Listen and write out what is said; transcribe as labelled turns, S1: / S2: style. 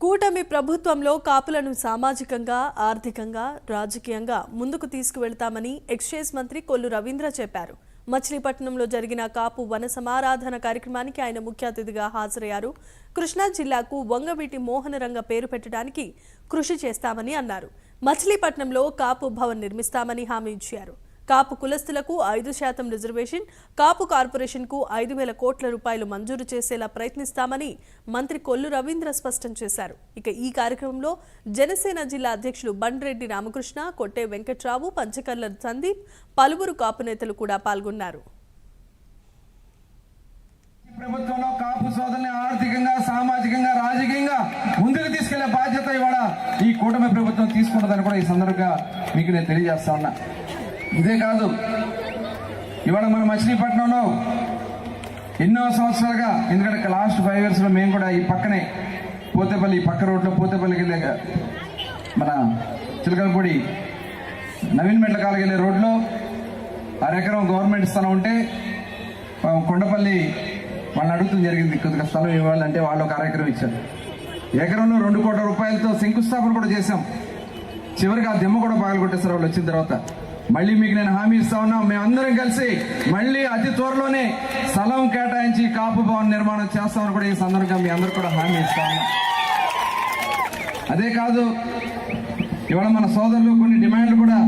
S1: కూటమి ప్రభుత్వంలో కాపులను సామాజికంగా ఆర్థికంగా రాజకీయంగా ముందుకు తీసుకువెళ్తామని ఎక్సైజ్ మంత్రి కొల్లు రవీంద్ర చెప్పారు. మచిలీపట్నంలో జరిగిన కాపు వన సమారాధన కార్యక్రమానికి ఆయన ముఖ్య అతిథిగా హాజరయ్యారు. కృష్ణా జిల్లాకు వంగవీటి మోహనరంగ పేరు పెట్టడానికి కృషి చేస్తామని అన్నారు. మచిలీపట్నంలో కాపు భవన్ నిర్మిస్తామని హామీ ఇచ్చారు. కాపు కులస్తులకు ఐదు శాతం రిజర్వేషన్ కాపు కార్పొరేషన్కు ఐదు వేల కోట్ల రూపాయలు మంజూరు చేసేలా ప్రయత్నిస్తామని మంత్రి కొల్లు రవీంద్ర స్పష్టం చేశారు. ఇక ఈ కార్యక్రమంలో జనసేన జిల్లా అధ్యక్షులు బండ్రెడ్డి రామకృష్ణ కొట్టే వెంకట్రావు పంచకర్ల సందీప్ పలువురు కాపు నేతలు కూడా పాల్గొన్నారు.
S2: ప్రభుత్వంలో కాపు సోదరుని ఆర్థికంగా సామాజికంగా రాజకీయంగా ముందుకు తీసుకెళ్ళే బాధ్యత ఇవాళ ఈ కూటమి ప్రభుత్వం తీసుకుంటుందని కూడా ఈ సందర్భంగా మీకు నేను తెలియజేస్తా ఉన్నా. ఇదే కాదు. ఇవాళ మన మచిలీపట్నంలో ఎన్నో సంవత్సరాలుగా ఎందుకంటే లాస్ట్ ఫైవ్ ఇయర్స్లో మేము కూడా ఈ పక్కనే పోతేపల్లి పక్క రోడ్లో పోతేపల్లికి వెళ్ళే మన చిలకలపూడి నవీన్ మెట్ల కాలకి వెళ్ళే రోడ్లో అరెకరం గవర్నమెంట్ స్థలం ఉంటే కొండపల్లి వాళ్ళని అడుగుతుంది జరిగింది కొద్దిగా స్థలం ఇవ్వాలంటే వాళ్ళు ఒక అరెకరం ఇచ్చారు. ఎకరంలో రెండు కోట్ల రూపాయలతో శంకుస్థాపన కూడా చేశాం. చివరికి ఆ దిమ్మ కూడా పగలు కొట్టేస్తారు వాళ్ళు వచ్చిన తర్వాత. మళ్ళీ మీకు నేను హామీ ఇస్తా ఉన్నా. మేమందరం కలిసి మళ్ళీ అతి త్వరలోనే స్థలం కేటాయించి కాపు భవన్ నిర్మాణం చేస్తామని కూడా ఈ సందర్భంగా మీ అందరు కూడా హామీ ఇస్తా అదే కాదు ఇవాళ మన సోదరులు కొన్ని డిమాండ్లు కూడా